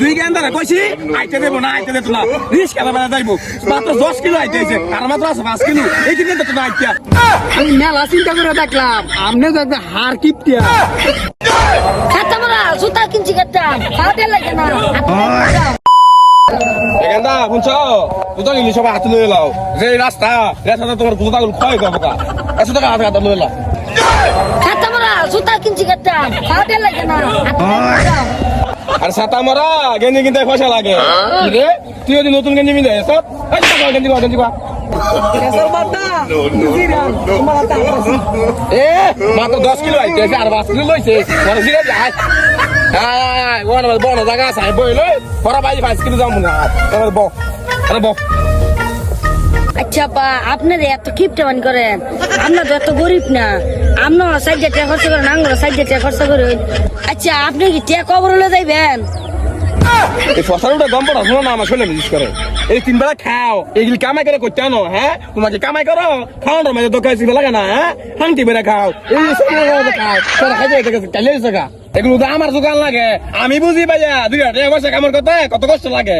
দুই গেন্দারে কইছি আইতে দেবো না আইতে দেবো না। রিস্ক খেলা বেলা যাইবো। মাত্র দশ কিলো আইতে হয়েছে আর মাত্র আছে পাঁচ কিলো। এই কিনে তো না আইতা আমি মেলা চিন্তা করে দেখলাম আপনি তো একদম হার কিপটিয়া। খাতা মারা জুতা কিনছি খাতাম খাওয়াতে লাগে না। গেন্দা শুনছ? দুটা নিলি সবাই হাতে লই লাও যে রাস্তা রাস্তাটা তোমার জুতা গুলো ক্ষয় করব কা একশো টাকা হাতে হাতে লই লাও খাতা মারা জুতা কিনছি খাতাম খাওয়াতে লাগে না। আর সাতা মারা গেঞ্জি কিনতে পয়সা লাগে। রে? তুই যদি নতুন গেঞ্জি মিলে সব? গেঞ্জি কর গেঞ্জি কর এ মাত্র দশ কিলো আইতে আছে আর পাঁচ কিলো লইছে। বন হ্যাঁ জায়গা আছে বই লই। পরা বাই পাঁচ কিলো যাব না। এবার ব আরে ব আচ্ছা বা আপনারা এত কিপটামান করেন। আমরা তো এত গরিব না। আপনারা সাইড টাকা খরচ করেন আমরা সাইড টাকা খরচ করেন আচ্ছা আপনি কি টাকা কবর হলে যাইবেন? এই ফসলটা গম পড়া শোনো না আমার শোনে বিশেষ করে। এই তিন বেলা খাও এইগুলি কামাই করে করতে আনো হ্যাঁ? তোমাকে কামাই করো খাওয়ানোর মাঝে তো কাছে লাগে না হ্যাঁ? হাংটি বেড়ে খাও। এই সব খাও তোরা খাইতে কালে টাকা এগুলো তো আমার দোকান লাগে। আমি বুঝি ভাইয়া দুই হাজার টাকা পয়সা কামার কথা কত কষ্ট লাগে।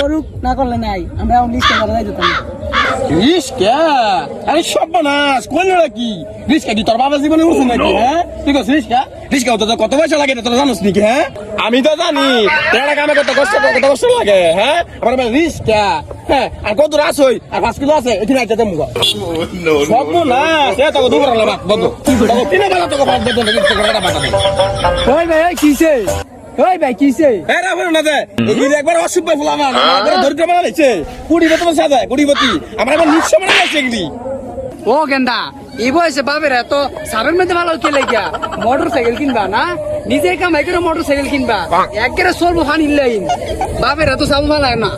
করুক না করলে নাই। আমরা লিস্ট করে যাই দিতাম রিস্কা? আরে সর্বনাশ করল কি? রিস্কা কি তোর বাবা জীবনে উঠছে নাকি হ্যাঁ? তুই কস রিস্কা? রিস্কা তো কত পয়সা লাগে তোরা জানোস নাকি হ্যাঁ? আমি তো জানি তেরা কামে কত কষ্ট কত কষ্ট লাগে হ্যাঁ? আমার রিস্কা হ্যাঁ? আর কত রাস হই আর পাঁচ কিলো আছে এখানে আইতে দেবো সর্বনাশ তোকে দুবার লাগা বন্ধ। তোকে তিনে বেলা তোকে ভাত দেবো নাকি তোকে টাকা পাঠাবে। ওই ভাই কিসে? ওই ভাই কিসে বলো না এগুলি একবার অসুখ আমার কুড়ি আমার নিঃস্ব এগুলি। ও গেন্দা এই বয়সে বাবের এত সাবের মধ্যে ভালো কে লেগিয়া মোটর সাইকেল কিনবা না? নিজে কামাই করে মোটর সাইকেল কিনবা একবারে চলবো ফান ইল্লাইন বাবের এত চাল ভালো না।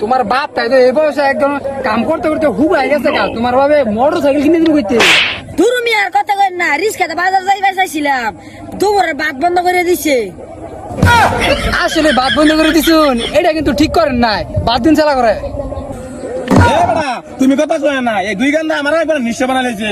তোমার বাপ তাই তো এই বয়সে একদম কাম করতে করতে হুব হয়ে গেছে গা। তোমার বাবে মোটর সাইকেল কিনে দিন করতে দুরু মিয়ার কথা কই না রিস্কাতে বাজার যাইবার চাইছিলাম। দুপুরের বাদ বন্ধ করে দিছে। আসলে বাদ বন্ধ করে দিছুন। এটা কিন্তু ঠিক করেন নাই। বাদ দিন চালা করে। তুমি কথা কয় না এই দুই গান্দা আমার একবার নিশ্চয় বানা লেছে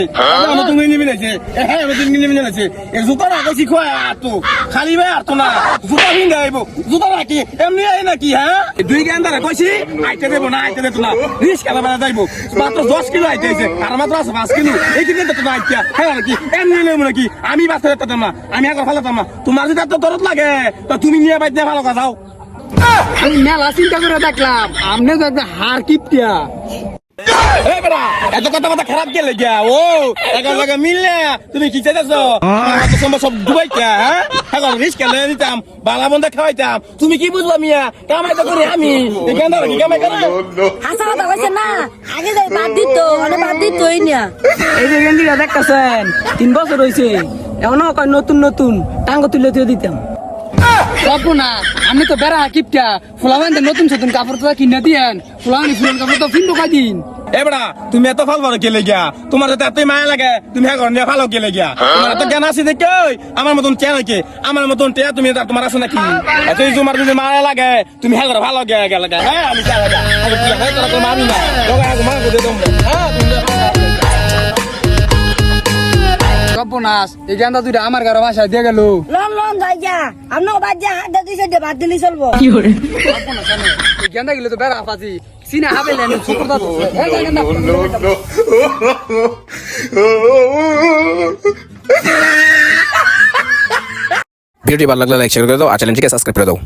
গিনি মিলেছে। এ হ্যাঁ নতুন গিনি মিলেছে। এই জুতা খোয়া আর তো খালি ভাই আর তো না। জুতা ভিঙ্গা আইব জুতা নাকি এমনি আই নাকি হ্যাঁ দুই গান্দা কইছি আইতে দেবো না আইতে দেবো না। রিস্ক খেলা বেলা যাইবো। মাত্র দশ কিলো আইতে হয়েছে আর মাত্র আছে পাঁচ কিলো। এই কিনে তো না আইতা হ্যাঁ নাকি এমনি নেব নাকি আমি বাঁচতে যেতাম না। আমি একবার ফালাতাম না। তোমার যদি এত দরদ লাগে তো তুমি নিয়ে বাইতে ভালো কথা যাও। আমি মেলা চিন্তা করে দেখলাম আপনি তো একদম হার কিপটিয়া। এই এত কথা কথা খারাপ কে লেগিয়া? ও একা জায়গা মিললে তুমি কি চাইতেছ? সব ডুবাইতা হ্যাঁ? এখন রিস্ক কেলে দিতাম বালা বন্ধে খাওয়াইতাম। তুমি কি বুঝলা মিয়া? কামাই তো করি আমি। এখানে কি কামাই করে? হাসা কথা কইছে না। আগে যাই বাদ দিত মানে বাদ দিত ওই নিয়া এই যে গেন্দিটা দেখতেছেন তিন বছর হয়েছে এমনও কয় নতুন নতুন টাঙ্গ তুলে তুলে দিতাম। সব না আমি তো বেড়া কিপটা। ফুলাবান নতুন নতুন কাপড় তো কিনে দিয়েন। ফুলাবানি ফুলেন কাপড় তো ফিন্ডো খাই দিন। এ বেটা তুমি এত ভালো ভালো কে লেগিয়া তোমার যাতে এতই মায়া লাগে তুমি হ্যাঁ নিয়ে ভালো কে লেগিয়া তোমার এত জ্ঞান আছে দেখে আমার মতন কে নাকি আমার মতন তে তুমি তোমার আছে নাকি? এতই তোমার যদি মায়া লাগে তুমি হ্যাঁ করে ভালো গে গেলে হ্যাঁ আমি চাই হ্যাঁ তোরা না। হ্যাঁ সর্বনাশ। এই গেন্দা দুইটা আমার ঘরে বাসায় দিয়ে গেল। লন লন যাই যা। আপনাকে বাদ যা হাত দিছে দে বাদ দিলি চলবো। এই গেন্দা গেলে তো বেড়া ফাঁসি। সিনে হাবে লেন ভিডিওটি ভালো লাগলে লাইক শেয়ার করে দাও। আর চ্যানেলটিকে সাবস্ক্রাইব করে দাও।